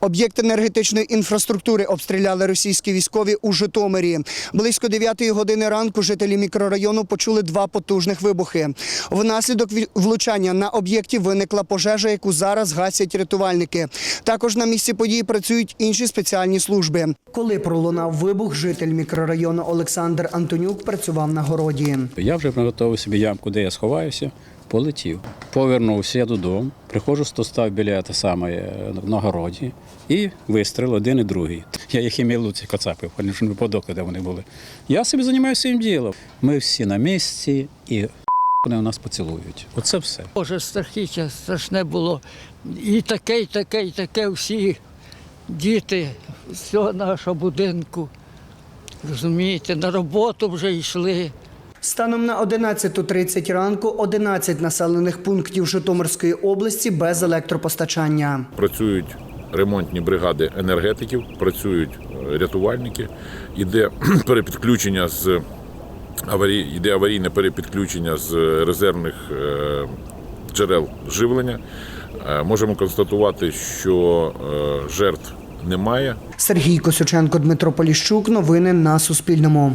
Об'єкт енергетичної інфраструктури обстріляли російські військові у Житомирі. Близько 9 години ранку жителі мікрорайону почули два потужних вибухи. Внаслідок влучання на об'єкті виникла пожежа, яку зараз гасять рятувальники. Також на місці події працюють інші спеціальні служби. Коли пролунав вибух, житель мікрорайону Олександр Антонюк працював на городі. Я вже приготував собі ямку, де я сховаюся, полетів. Повернувся я додому, приходжу, то став біля те саме е, на і вистріл один і другий. Я їх ім'я луці коцапив, вони ж не подохли, де вони були. Я собі займаюся своїм ділом. Ми всі на місці і вони у нас поцілують. Оце все. Боже, страхіття страшне було. І таке, і таке, і таке всі діти з цього нашого будинку. Розумієте, на роботу вже йшли. Станом на 11.30 ранку 11 населених пунктів Житомирської області без електропостачання. працюють ремонтні бригади енергетиків, працюють е, рятувальники, іде перепідключення з аварій, іде аварійне перепідключення з резервних е, джерел живлення. Е, Можемо констатувати, що жертв немає. Сергій Косюченко, Дмитро Поліщук. Новини на Суспільному.